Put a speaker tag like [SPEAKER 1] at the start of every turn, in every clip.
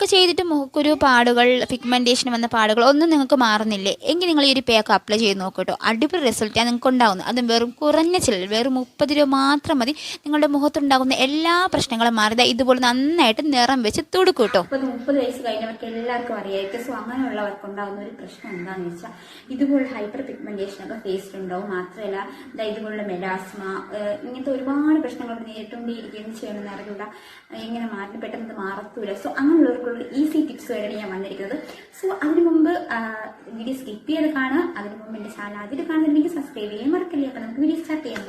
[SPEAKER 1] ഇത്രയൊക്കെ ചെയ്തിട്ട് മുഖക്കുരു പാടുകൾ പിഗ്മെന്റേഷൻ വന്ന പാടുകൾ ഒന്നും നിങ്ങൾക്ക് മാറുന്നില്ലേ? എങ്കിൽ നിങ്ങൾ ഈ ഒരു പേക്ക് അപ്ലൈ ചെയ്ത് നോക്കട്ടോ. അടിപൊളി റിസൾട്ടാണ് നിങ്ങൾക്ക് ഉണ്ടാകുന്നത് അതും വെറും കുറഞ്ഞ ചിലവ് വെറും മുപ്പത് രൂപ മാത്രം മതി. നിങ്ങളുടെ മുഖത്തുണ്ടാകുന്ന എല്ലാ പ്രശ്നങ്ങളും മാറിയത് ഇതുപോലെ നന്നായിട്ട് നിറം വെച്ച് തുടുക്കും കേട്ടോ
[SPEAKER 2] മുപ്പത് വയസ്സ് കഴിഞ്ഞവർക്ക് എല്ലാവർക്കും അറിയായിരിക്കും സോ അങ്ങനെയുള്ളവർക്ക് ഉണ്ടാകുന്ന ഒരു പ്രശ്നം എന്താണെന്ന് വെച്ചാൽ ഇതുപോലെ ഹൈപ്പർ പിഗ്മെന്റേഷൻ ഒക്കെ ഫേസിലുണ്ടാവും മാത്രമല്ല ഇതുപോലുള്ള മെലാസ്മ ഇങ്ങനത്തെ ഒരുപാട് പ്രശ്നങ്ങൾ നേരിട്ടുകൊണ്ടേയിരിക്കുകയും ചെയ്യണമെന്ന് അറിയില്ല എങ്ങനെ മാറ്റി പെട്ടെന്ന് മാറത്തൂല. സോ അങ്ങനെയുള്ളവർക്കുള്ള ഈസി ടിപ്സുമായിട്ടാണ് ഞാൻ വന്നിരിക്കുന്നത്. സോ അതിനു മുമ്പ് വീഡിയോ സ്കിപ്പ് ചെയ്ത് കാണുക. അതിനു മുമ്പ് എന്റെ ചാനൽ ആദ്യം കാണുന്നുണ്ടെങ്കിൽ സബ്സ്ക്രൈബ് ചെയ്യാൻ മറക്കില്ല. അപ്പം നമുക്ക് വീഡിയോ സ്റ്റാർട്ട് ചെയ്യാം.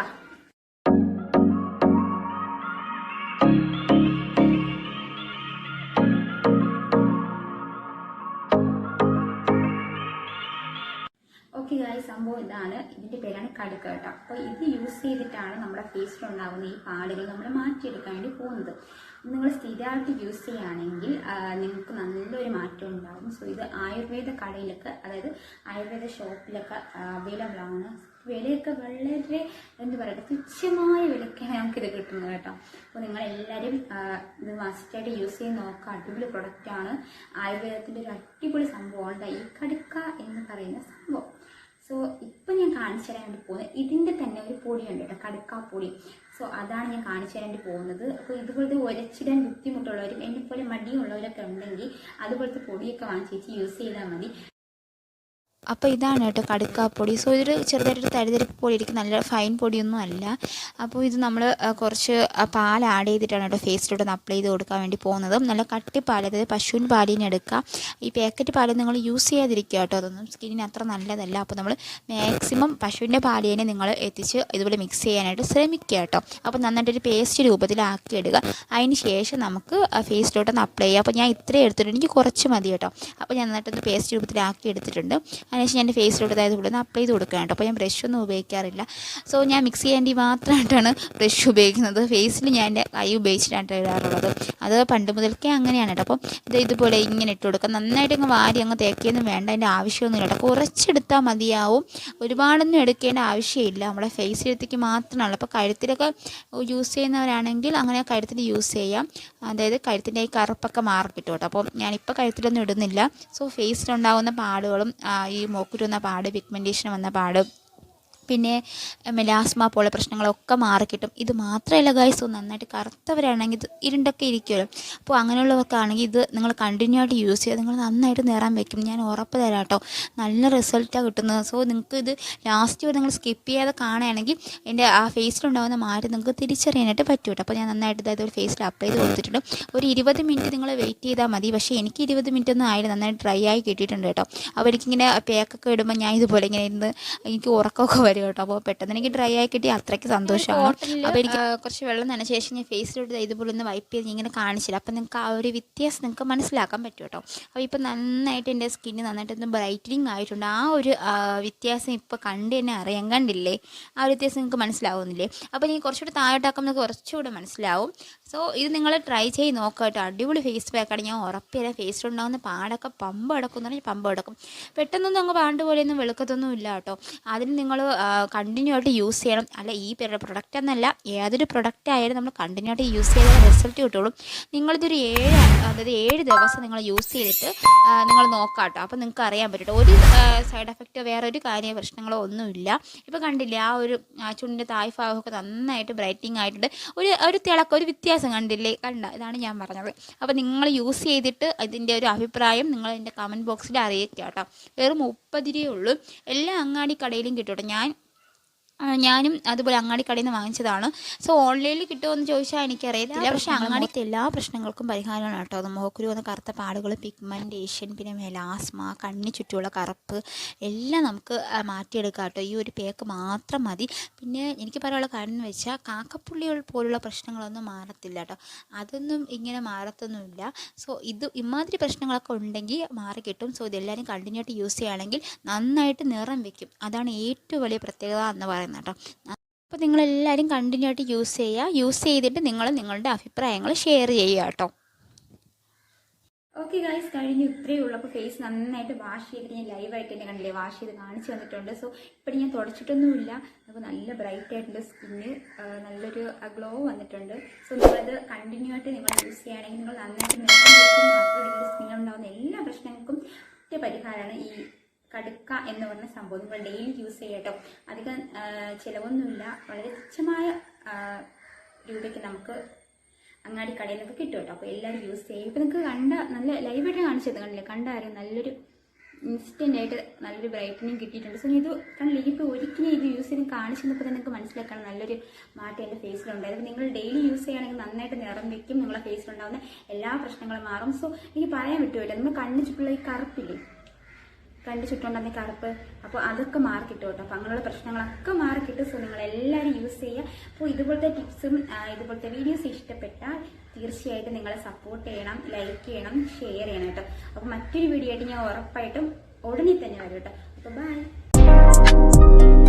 [SPEAKER 2] ഗായ് സംഭവം ഇതാണ്. ഇതിന്റെ പേരാണ് കടുക്ക കേട്ടോ. അപ്പോൾ ഇത് യൂസ് ചെയ്തിട്ടാണ് നമ്മുടെ ഫേസിൽ ഉണ്ടാകുന്ന ഈ പാടുകൾ നമ്മൾ മാറ്റിയെടുക്കാൻ വേണ്ടി പോകുന്നത്. നിങ്ങൾ സ്ഥിരമായിട്ട് യൂസ് ചെയ്യുകയാണെങ്കിൽ നിങ്ങൾക്ക് നല്ലൊരു മാറ്റം ഉണ്ടാകും. സോ ഇത് ആയുർവേദ കടയിലൊക്കെ അതായത് ആയുർവേദ ഷോപ്പിലൊക്കെ അവൈലബിൾ ആണ്. വിലയൊക്കെ വളരെ എന്താ പറയുക തുച്ഛമായ വിലക്കാണ് നമുക്കിത് കിട്ടുന്നത് കേട്ടോ. അപ്പോൾ നിങ്ങൾ എല്ലാവരും ഇത് മസ്റ്റായിട്ട് യൂസ് ചെയ്ത് നോക്കുക. അടിപൊളി പ്രൊഡക്റ്റാണ് ആയുർവേദത്തിന്റെ ഒരു അടിപൊളി സംഭവമാണ് ഈ കടുക്ക എന്ന് പറയുന്ന സംഭവം. സോ ഇപ്പം ഞാൻ കാണിച്ചു തരാൻ വേണ്ടി പോകുന്നത് ഇതിന്റെ തന്നെ ഒരു പൊടിയുണ്ട് കേട്ടോ കടുക്കാപ്പൊടി. സോ അതാണ് ഞാൻ കാണിച്ചു തരാൻ പോകുന്നത്. അപ്പോൾ ഇതുപോലത്തെ ഉരച്ചിടാൻ ബുദ്ധിമുട്ടുള്ളവരും എന്നെപ്പോലെ പോലെ മടിയുള്ളവരൊക്കെ ഉണ്ടെങ്കിൽ അതുപോലത്തെ പൊടിയൊക്കെ വാങ്ങിച്ച് യൂസ് ചെയ്താൽ മതി.
[SPEAKER 1] അപ്പോൾ ഇതാണ് കേട്ടോ കടുക്കാപ്പൊടി സോ ഇതൊരു ചെറുതായിട്ടൊരു തരിതരിപ്പ് പൊടി ഇരിക്കും നല്ല ഫൈൻ പൊടിയൊന്നും അല്ല. അപ്പോൾ ഇത് നമ്മൾ കുറച്ച് പാൽ ആഡ് ചെയ്തിട്ടാണ് കേട്ടോ ഫേസിലോട്ട് അപ്ലൈ ചെയ്ത് കൊടുക്കാൻ വേണ്ടി പോകുന്നത്. നല്ല കട്ടി പാൽ അതായത് പശുവിൻ പാലിന് എടുക്കുക. ഈ പാക്കറ്റ് പാൽ നിങ്ങൾ യൂസ് ചെയ്യാതിരിക്കുക കേട്ടോ. അതൊന്നും സ്കിന്നിന് അത്ര നല്ലതല്ല. അപ്പോൾ നമ്മൾ മാക്സിമം പശുവിന്റെ പാലിനെ നിങ്ങൾ എത്തിച്ച് ഇതുപോലെ മിക്സ് ചെയ്യാനായിട്ട് ശ്രമിക്കുക കേട്ടോ. അപ്പോൾ നന്നായിട്ടൊരു പേസ്റ്റ് രൂപത്തിലാക്കി എടുക്കുക അതിന് ശേഷം നമുക്ക് ഫേസിലോട്ടൊന്ന് അപ്ലൈ ചെയ്യാം. അപ്പോൾ ഞാൻ ഇത്രയും എടുത്തിട്ടുണ്ട് എനിക്ക് കുറച്ച് മതി കേട്ടോ. അപ്പോൾ ഞാൻ നന്നായിട്ടൊന്ന് പേസ്റ്റ് രൂപത്തിലാക്കി എടുത്തിട്ടുണ്ട്. അതിനുശേഷം ഞാൻ ഫേസിലോട്ട് അതായത് ഇവിടെ നിന്ന് അപ്ലൈ ചെയ്ത് കൊടുക്കുക കേട്ടോ. അപ്പോൾ ഞാൻ ബ്രഷ് ഒന്നും ഉപയോഗിക്കാറില്ല. സോ ഞാൻ മിക്സ് ചെയ്യാൻ വേണ്ടി മാത്രമായിട്ടാണ് ബ്രഷ് ഉപയോഗിക്കുന്നത്. ഫേസിൽ ഞാൻ എന്റെ കൈ ഉപയോഗിച്ചിട്ടാണ് ഇടാറുള്ളത്. അത് പണ്ട് മുതൽക്കേ അങ്ങനെയാണ് കേട്ടോ. അപ്പം ഇത് ഇതുപോലെ ഇങ്ങനെ ഇട്ട് കൊടുക്കുക. നന്നായിട്ട് അങ്ങ് വാരി അങ്ങ് തേക്കിയൊന്നും വേണ്ട അതിന്റെ ആവശ്യമൊന്നുമില്ല കേട്ടോ. കുറച്ചെടുത്താൽ മതിയാവും. ഒരുപാടൊന്നും എടുക്കേണ്ട ആവശ്യമില്ല. നമ്മുടെ ഫേസിലെത്തിക്ക് മാത്രമാണല്ലോ അപ്പോൾ കഴുത്തിലൊക്കെ യൂസ് ചെയ്യുന്നവരാണെങ്കിൽ അങ്ങനെ കഴുത്തിൽ യൂസ് ചെയ്യാം. അതായത് കഴുത്തിന്റെ ഈ കറുപ്പൊക്കെ മാറി കിട്ടും. കേട്ടോ അപ്പോൾ ഞാനിപ്പോൾ കഴുത്തിലൊന്നും ഇടുന്നില്ല. സോ ഫേസിലുണ്ടാകുന്ന പാടുകളും ആ, ഈ മൂക്കുരുന്ന പാട് പിഗ്മെന്റേഷൻ വന്ന പാട്. പിന്നെ മെലാസ്മ പോലെ പ്രശ്നങ്ങളൊക്കെ മാറിക്കിട്ടും. ഇത് മാത്രമല്ല ഗൈസ് നന്നായിട്ട് കറുത്തവരാണെങ്കിൽ ഇരുണ്ടൊക്കെ ഇരിക്കുമല്ലോ അപ്പോൾ അങ്ങനെയുള്ളവർക്കാണെങ്കിൽ ഇത് നിങ്ങൾ കണ്ടിന്യൂ ആയിട്ട് യൂസ് ചെയ്യുക. നിങ്ങൾ നന്നായിട്ട് നിറം വെക്കും. ഞാൻ ഉറപ്പ് തരാം കേട്ടോ. നല്ല റിസൾട്ടാണ് കിട്ടുന്നത്. സോ നിങ്ങൾക്ക് ഇത് ലാസ്റ്റ് വരെ നിങ്ങൾ സ്കിപ്പ് ചെയ്യാതെ കാണുകയാണെങ്കിൽ എന്റെ ആ ഫേസിലുണ്ടാകുന്ന മാറ്റം നിങ്ങൾക്ക് തിരിച്ചറിയാനായിട്ട് പറ്റും കേട്ടോ അപ്പോൾ ഞാൻ നന്നായിട്ട് ഇതായത് ഒരു ഫേസിൽ അപ്ലൈ ചെയ്ത് കൊടുത്തിട്ടുണ്ട്. ഒരു ഇരുപത് മിനിറ്റ് നിങ്ങൾ വെയിറ്റ് ചെയ്താൽ മതി. പക്ഷേ എനിക്ക് ഇരുപത് മിനിറ്റ് ഒന്നും ആയില്ല. നന്നായിട്ട് ഡ്രൈ ആയി കിട്ടിയിട്ടുണ്ട് കേട്ടോ. അപ്പോൾ പേക്കൊക്കെ ഇടുമ്പോൾ ഞാൻ ഇതുപോലെ ഇങ്ങനെ ഇരുന്ന് എനിക്ക് ഉറക്കമൊക്കെ വരും. കേട്ടോ. അപ്പോൾ പെട്ടെന്ന് എനിക്ക് ഡ്രൈ ആയി കിട്ടി. അത്രയ്ക്ക് സന്തോഷമാണ്. അപ്പോൾ എനിക്ക് കുറച്ച് വെള്ളം നനച്ച ശേഷം ഞാൻ ഫേസിലോട്ട് ഇതുപോലെ ഒന്ന് വൈപ്പ് ചെയ്ത് ഇങ്ങനെ കാണിച്ചില്ല. അപ്പോൾ നിങ്ങൾക്ക് ആ ഒരു വ്യത്യാസം നിങ്ങൾക്ക് മനസ്സിലാക്കാൻ പറ്റും കേട്ടോ. അപ്പോൾ ഇപ്പോൾ നന്നായിട്ട് എന്റെ സ്കിന്ന് നന്നായിട്ട് ഒന്ന് ബ്രൈറ്റനിങ് ആയിട്ടുണ്ട്. ആ ഒരു വ്യത്യാസം ഇപ്പോൾ കണ്ട് തന്നെ അറിയാൻ കണ്ടില്ലേ? ആ ഒരു വ്യത്യാസം നിങ്ങൾക്ക് മനസ്സിലാവുന്നില്ലേ? അപ്പോൾ ഇനി കുറച്ചുകൂടി താഴോട്ടാക്കുമ്പോൾ നിങ്ങൾക്ക് കുറച്ചുകൂടെ മനസ്സിലാവും. സോ ഇത് നിങ്ങൾ ട്രൈ ചെയ്ത് നോക്കുക കേട്ടോ. അടിപൊളി ഫേസ് പാക്കാണ് ഞാൻ ഉറപ്പില്ല ഫേസിലുണ്ടാകുന്ന പാടൊക്കെ പമ്പ് അടക്കും എന്ന് പറഞ്ഞാൽ പമ്പ് അടക്കും പെട്ടെന്നൊന്നും അങ്ങ് പാണ്ട് പോലെയൊന്നും വെളുക്കത്തൊന്നും ഇല്ല കേട്ടോ. അതിന് നിങ്ങൾ കണ്ടിന്യൂ ആയിട്ട് യൂസ് ചെയ്യണം. അല്ല ഈ പ്രൊഡക്റ്റ് എന്നല്ല ഏതൊരു പ്രൊഡക്റ്റ് ആയാലും നമ്മൾ കണ്ടിന്യൂ ആയിട്ട് യൂസ് ചെയ്താൽ റിസൾട്ട് കിട്ടുള്ളൂ. നിങ്ങളിതൊരു ഏഴ് അതായത് ഏഴ് ദിവസം നിങ്ങൾ യൂസ് ചെയ്തിട്ട് നിങ്ങൾ നോക്കാം കേട്ടോ അപ്പോൾ നിങ്ങൾക്ക് അറിയാൻ പറ്റും. ഒരു സൈഡ് എഫക്റ്റോ വേറെ ഒരു കാര്യ പ്രശ്നങ്ങളോ ഒന്നുമില്ല. ഇപ്പോൾ കണ്ടില്ലേ ആ ഒരു ചുണ്ടിന്റെ തായ് ഭാഗമൊക്കെ നന്നായിട്ട് ബ്രൈറ്റിംഗ് ആയിട്ടുണ്ട്. ഒരു ഒരു തിളക്കം ഒരു വ്യത്യാസം കണ്ടില്ലേ? കണ്ട ഇതാണ് ഞാൻ പറഞ്ഞത്. അപ്പോൾ നിങ്ങൾ യൂസ് ചെയ്തിട്ട് ഇതിന്റെ ഒരു അഭിപ്രായം നിങ്ങൾ എന്റെ കമന്റ് ബോക്സിൽ അറിയിക്കുക കേട്ടോ വെറും മുപ്പത് രൂപയേ ഉള്ളൂ. എല്ലാ അങ്ങാടി കടയിലും കിട്ടും ഞാൻ ഞാനും അതുപോലെ അങ്ങാടി കടയിൽ നിന്ന് വാങ്ങിച്ചതാണ്. സോ ഓൺലൈനിൽ കിട്ടുമോ എന്ന് ചോദിച്ചാൽ എനിക്കറിയത്തില്ല. പക്ഷേ അങ്ങാടിത്തെ എല്ലാ പ്രശ്നങ്ങൾക്കും പരിഹാരമാണ് കേട്ടോ. അത് മുഖക്കുരു വന്ന കറുത്ത പാടുകൾ പിഗ്മെന്റേഷൻ പിന്നെ മെലാസ്മ കണ്ണിന് ചുറ്റുമുള്ള കറുപ്പ് എല്ലാം നമുക്ക് മാറ്റിയെടുക്കാം കേട്ടോ. ഈ ഒരു പേക്ക് മാത്രം മതി. പിന്നെ എനിക്ക് പറയാനുള്ള കാര്യം എന്ന് വെച്ചാൽ കാക്കപ്പുള്ളികൾ പോലുള്ള പ്രശ്നങ്ങളൊന്നും മാറത്തില്ല കേട്ടോ. അതൊന്നും ഇങ്ങനെ മാറത്തൊന്നുമില്ല. സോ ഇത് ഇമാതിരി പ്രശ്നങ്ങളൊക്കെ ഉണ്ടെങ്കിൽ മാറി കിട്ടും. സോ ഇതെല്ലാവരും കണ്ടിന്യൂ ആയിട്ട് യൂസ് ചെയ്യുകയാണെങ്കിൽ നന്നായിട്ട് നിറം വെക്കും. അതാണ് ഏറ്റവും വലിയ പ്രത്യേകത എന്ന് പറയുന്നത്. കേട്ടോ. അപ്പോൾ നിങ്ങളെല്ലാവരും കണ്ടിന്യൂ ആയിട്ട് യൂസ് ചെയ്യുക യൂസ് ചെയ്തിട്ട് നിങ്ങൾ നിങ്ങളുടെ അഭിപ്രായങ്ങൾ ഷെയർ ചെയ്യുക കേട്ടോ.
[SPEAKER 2] ഓക്കെ ഗൈസ് കഴിഞ്ഞു. ഇത്രയേ ഉള്ളൂ. അപ്പോൾ ഫേസ് നന്നായിട്ട് വാഷ് ചെയ്തിട്ട് ഞാൻ ലൈവായിട്ട് തന്നെ കണ്ടില്ലേ? വാഷ് ചെയ്ത് കാണിച്ചു തന്നിട്ടുണ്ട്. സോ ഇപ്പം ഞാൻ തുടച്ചിട്ടൊന്നുമില്ല. അപ്പോൾ നല്ല ബ്രൈറ്റ് ആയിട്ടുണ്ട് സ്കിന്ന് നല്ലൊരു ഗ്ലോ വന്നിട്ടുണ്ട്. സോ നിങ്ങളത് കണ്ടിന്യൂ ആയിട്ട് നിങ്ങൾ യൂസ് ചെയ്യുകയാണെങ്കിൽ നിങ്ങൾ നന്നായിട്ട് നിറം വെക്കും എല്ലാ പ്രശ്നങ്ങൾക്കും ഒറ്റ പരിഹാരമാണ് ഈ കടുക്ക എന്ന് പറഞ്ഞ സംഭവം നിങ്ങൾ ഡെയിലി യൂസ് ചെയ്യട്ടോ. അധികം ചിലവൊന്നുമില്ല. വളരെ തുച്ഛമായ രൂപയ്ക്ക് നമുക്ക് അങ്ങാടി കടയിൽ നിന്നൊക്കെ കിട്ടും കേട്ടോ. അപ്പോൾ എല്ലാവരും യൂസ് ചെയ്യും. ഇപ്പം നിങ്ങൾക്ക് കണ്ട നല്ല ലൈവായിട്ട് കാണിച്ചത് കണ്ടില്ലേ? കണ്ടായിരുന്നു നല്ലൊരു ഇൻസ്റ്റന്റ് ആയിട്ട് നല്ലൊരു ബ്രൈറ്റനിങ് കിട്ടിയിട്ടുണ്ട്. സോ ഇത് കണ്ടില്ല ഇപ്പോൾ ഒരിക്കലും ഇത് യൂസ് ചെയ്ത് കാണിച്ചു തന്നപ്പോൾ തന്നെ നിങ്ങൾക്ക് മനസ്സിലാക്കണം നല്ലൊരു മാറ്റം എന്റെ ഫേസിലുണ്ടായത് നിങ്ങൾ ഡെയിലി യൂസ് ചെയ്യുകയാണെങ്കിൽ നന്നായിട്ട് നിറം വയ്ക്കും നിങ്ങളുടെ ഫേസിലുണ്ടാകുന്ന എല്ലാ പ്രശ്നങ്ങളും മാറും. സോ എനിക്ക് പറയാൻ പറ്റുമല്ലോ നമ്മൾ കണ്ണിച്ചിട്ടുള്ള ഈ കറുപ്പില്ലേ? കണ്ണ് ചുറ്റുണ്ടെന്ന കറുപ്പ്. അപ്പോൾ അതൊക്കെ മാറി കിട്ടും. അപ്പോൾ അങ്ങനെയുള്ള പ്രശ്നങ്ങളൊക്കെ മാറി കിട്ടും സോ നിങ്ങൾ എല്ലാവരും യൂസ് ചെയ്യുക. അപ്പോൾ ഇതുപോലത്തെ ടിപ്സും ഇതുപോലത്തെ വീഡിയോസ് ഇഷ്ടപ്പെട്ടാൽ തീർച്ചയായിട്ടും നിങ്ങളെ സപ്പോർട്ട് ചെയ്യണം ലൈക്ക് ചെയ്യണം ഷെയർ ചെയ്യണം കേട്ടോ. അപ്പോൾ മറ്റൊരു വീഡിയോ ആയിട്ട് ഞാൻ ഉറപ്പായിട്ടും ഉടനെ തന്നെ വരും കേട്ടോ. അപ്പോൾ ബൈ